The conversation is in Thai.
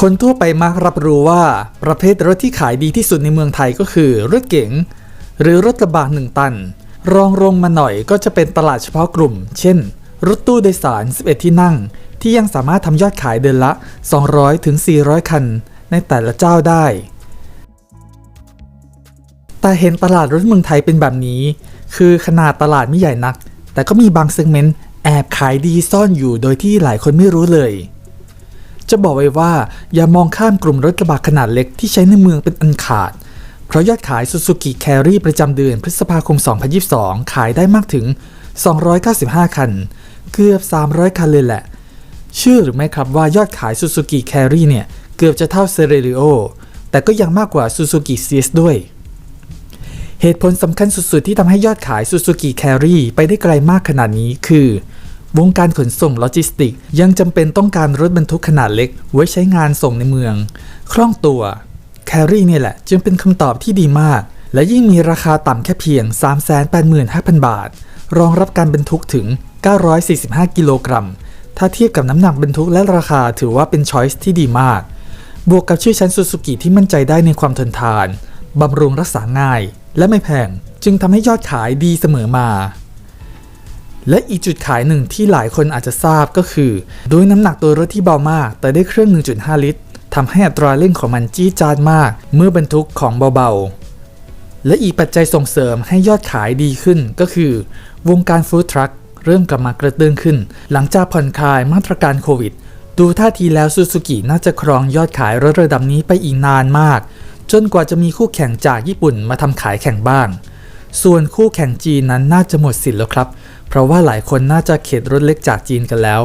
คนทั่วไปมักรับรู้ว่าประเภทรถที่ขายดีที่สุดในเมืองไทยก็คือรถเก๋งหรือรถกระบะหนึ่งตัน รองลงมาหน่อยก็จะเป็นตลาดเฉพาะกลุ่ม เช่น รถตู้โดยสาร 11 ที่นั่ง ที่ยังสามารถทำยอดขายเดือนละ 200 ถึง 400 คัน ในแต่ละเจ้าได้ แต่เห็นตลาดรถเมืองไทยเป็นแบบนี้ คือขนาดตลาดไม่ใหญ่นัก แต่ก็มีบางเซกเมนต์แอบขายดีซ่อนอยู่โดยที่หลายคนไม่รู้เลย จะบอกไว้ว่าอย่ามองข้ามกลุ่มรถกระบะขนาดเล็กที่ใช้ในเมืองเป็นอันขาด เพราะยอดขาย Suzuki Carry ประจำเดือนพฤษภาคม 2022 ขายได้มากถึง 295 คัน เกือบ 300 คันเลยแหละ เชื่อหรือไม่ครับว่ายอดขาย Suzuki Carry เนี่ย เกือบจะเท่า c e r e r i o แต่ก็ยังมากกว่า Suzuki CS ด้วย เหตุผลสำคัญสุดๆที่ทำให้ยอดขาย Suzuki Carry ไปได้ไกลมากขนาดนี้คือ วงการขนส่งโลจิสติก ยังจำเป็นต้องการรถบรรทุกขนาดเล็ก ไว้ใช้งานส่งในเมือง คล่องตัว Carry เนี่แหละ จึงเป็นคำตอบที่ดีมาก และยิ่งมีราคาต่ำแค่เพียง 385,000 บาท รองรับการบรรทุกถึง 945 กิโลกรัม ถ้าเทียบกับน้ำหนักบรรทุกและราคาถือว่าเป็นช้อยส์ที่ดีมาก บวกกับชื่อชั้นซูซูกิที่มั่นใจได้ในความทนทานบำรุงรักษาง่าย และไม่แพง จึงทำให้ยอดขายดีเสมอมา และอีกจุดขายหนึ่งที่หลายคนอาจจะทราบก็คือโดยน้ำหนักตัวรถที่เบามาก แต่ได้เครื่อง 1.5 ลิตรทำให้อัตราเร่งของมันจี้จาดมาก เมื่อบรรทุกของเบาๆ และอีกปัจจัยส่งเสริมให้ยอดขายดีขึ้นก็คือ วงการฟู้ดทรัคเริ่มกลับมากระเตื้องขึ้น หลังจากผ่อนคลายมาตรการโควิด ดูท่าทีแล้วซูซูกิน่าจะครองยอดขายรถระดับนี้ไปอีกนานมาก จนกว่าจะมีคู่แข่งจากญี่ปุ่นมาทำขายแข่งบ้าง ส่วนคู่แข่งจีนนั้นน่าจะหมดสิทธิ์แล้วครับ เพราะว่าหลายคนน่าจะเข็ดรถเล็กจากจีนกันแล้ว